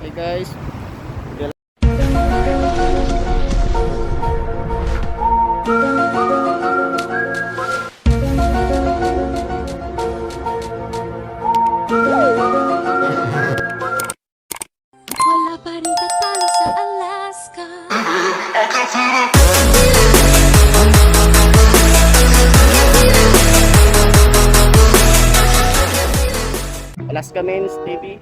Hey guys. Alaska Men's TV.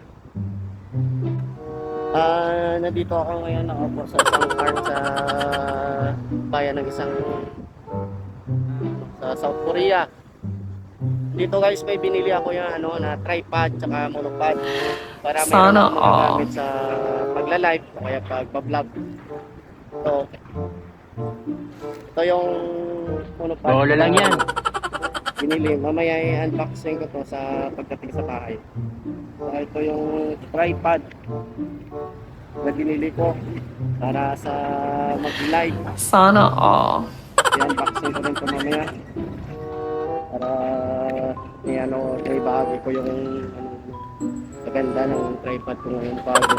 Ah, nandito ako ngayon nakaupo sa isang park sa bayan ng isang sa South Korea. Dito guys may binili ako yung ano na tripod tsaka monopod para may Sana ako all. magagamit sa pagla-live o kaya pagba-vlog. So, ito yung monopod. Bola lang yan. Binili. Mamaya i-unboxing ko to sa pagdating sa bahay. So, ito yung tripod na binili ko para sa mag-live. Sana all. I-unboxing ko rin ito mamaya. Para may ano, may bahagi ko yung ano, maganda ng tripod ko ngayon bago.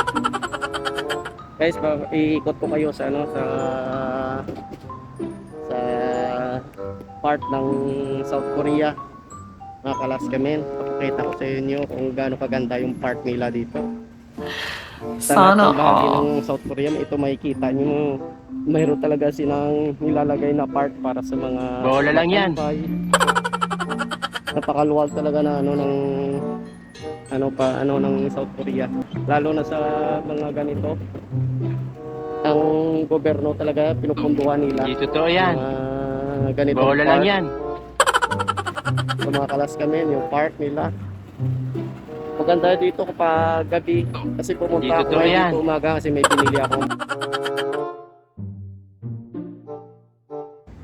Guys, iikot ko kayo sa ano sa part ng South Korea. Mga kalaskamin pakikita ko sa inyo kung gaano kaganda yung part nila dito. Sana lahat ng bahagi all. ng South Korea ito makikita nyo. Mayroon talaga silang nilalagay na part para sa mga Bola lang yan. napakaluwag talaga na ano ng ano pa ano ng South Korea. Lalo na sa mga ganito. Ang gobyerno talaga pinupunduhan nila. Hindi totoo yan. mga ganito Bola lang yan. sa mga kalaskamin yung park nila. Maganda dito kapag gabi kasi pumunta Hindi ako ngayon dito umaga kasi may pinili ako.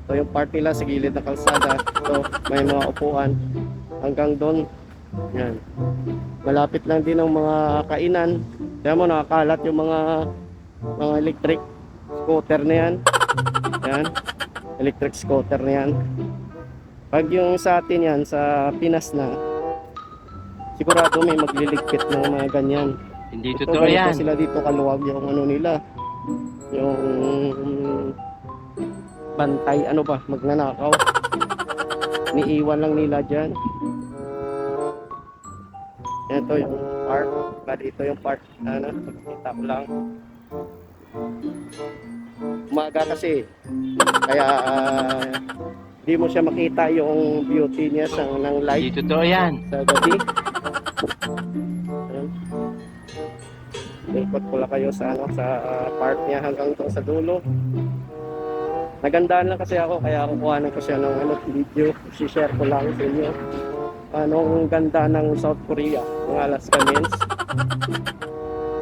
So yung park nila sa gilid ng kalsada so may mga upuan. Hanggang doon yan. Malapit lang din ang mga kainan. Kaya mo nakakalat yung mga mga electric scooter na yan. Yan electric scooter na yan. Pag yung sa atin yan sa Pinas na sigurado may magliligpit ng mga ganyan. Hindi so totoo yan. sila dito kaluwag yung ano nila. Yung bantay ano ba magnanakaw. Niiwan lang nila dyan. Ito yung park. Bali ito yung park. Ano pagkita ko lang umaga kasi kaya di mo siya makita yung beauty niya sa ng light Hindi totoo yan. sa gabi. Ikot ko lang kayo sa ano sa ah, park niya hanggang doon sa dulo. Nagandaan lang kasi ako kaya kukuhanan ko siya ng ano video. Si-share ko lang sa inyo. Anong ganda ng South Korea, ng Alaska Men's.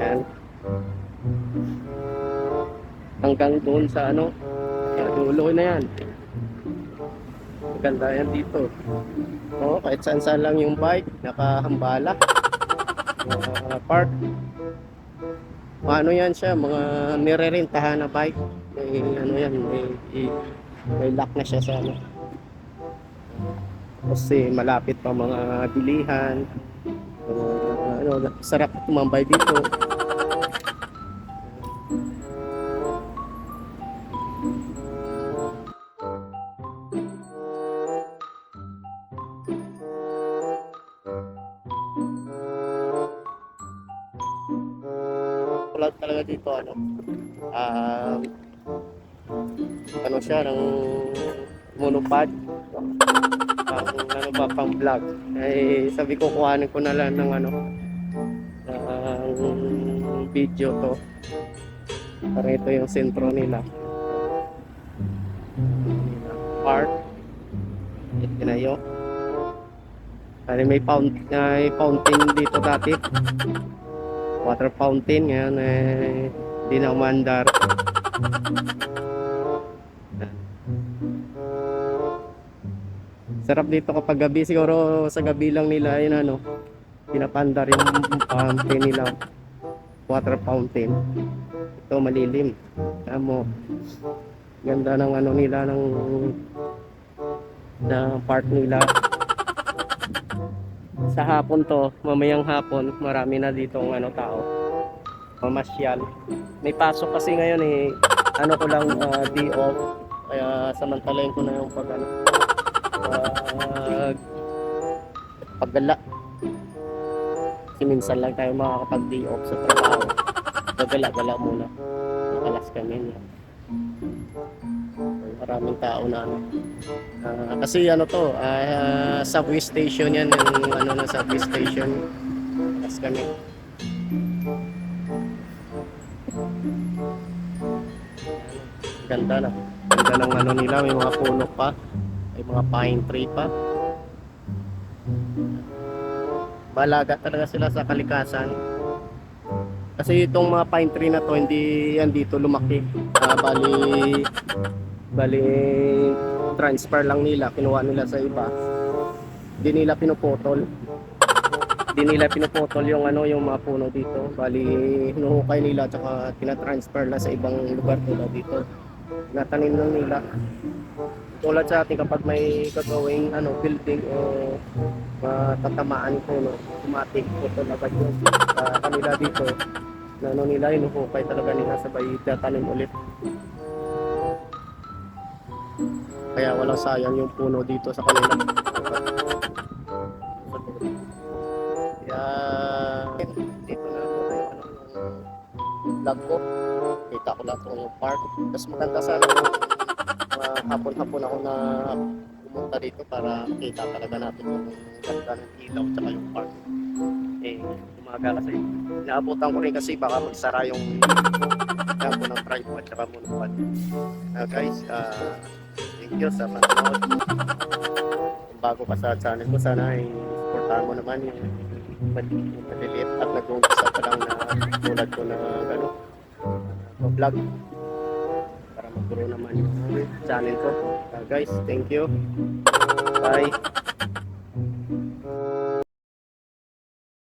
Ayan. Hanggang doon sa ano, sa dulo na yan. Ganda yan dito. Oo, kahit saan saan lang yung bike, nakahambala. Mga park. Ano yan siya, mga nirerentahan na bike. May, ano yan, may, may lock na siya sa ano. Kasi malapit pa mga bilihan. Uh, ano, sarap tumambay dito. Wala talaga dito ano. Ah ano siya ng monopod. Pang ano ba pang vlog. Eh sabi ko kuhanin ko na lang ng ano ng video to. Para ito yung sentro nila. Park. Ito na yun. Ano, may, fountain, may fountain dito dati water fountain ngayon eh hindi na umandar. Sarap dito kapag gabi siguro sa gabi lang nila yun ano pinapandar yung fountain nila. Water fountain. Ito malilim. Alam mo ganda ng ano nila ng ng park nila sa hapon to, mamayang hapon, marami na dito ang ano tao. Mamasyal. May pasok kasi ngayon eh, ano ko lang ah, day off. Kaya samantalayin ko na yung pag ano, pag paggala. Kasi minsan lang tayo makakapag day off sa trabaho. Gagala-gala muna. Nakalas kami. Maraming tao na ano. Ah, kasi ano to, ah, subway station yan, yung ano ng subway station. Nakalas kami. Ganda na. Ganda ng ano nila, may mga puno pa. May mga pine tree pa. Balaga talaga sila sa kalikasan. Kasi itong mga pine tree na to, hindi yan dito lumaki. Ah, bali, bali, transfer lang nila, kinuha nila sa iba. Hindi nila pinuputol. Hindi nila pinuputol yung ano, yung mga puno dito. Bali, hinuhukay nila tsaka tinatransfer na sa ibang lugar tulad dito. Natanim lang nila. Tulad sa atin kapag may gagawing ano, building o matatamaan ko no, automatic putol agad yun. Sa kanila dito, na ano nila, hinuhukay talaga nila sabay tatanim ulit. Kaya walang sayang yung puno dito sa kanila. Kaya dito na yung ano, vlog ko. Kita ko lang yung park. Tapos maganda sana uh, hapon-hapon ako na pumunta dito para kita talaga natin yung ganda ng ilaw at yung park. Eh, umaga kasi. Naabutan ko rin kasi baka magsara yung gampo ng tripod at monopod. Uh, guys, uh, thank you sa panonood. Bago ka sa channel ko, sana ay supportahan mo naman yung mali- maliliit at nag-uumpisa pa lang na tulad ko na gano'n vlog para mag-grow naman yung channel ko. Uh, guys, thank you. Bye.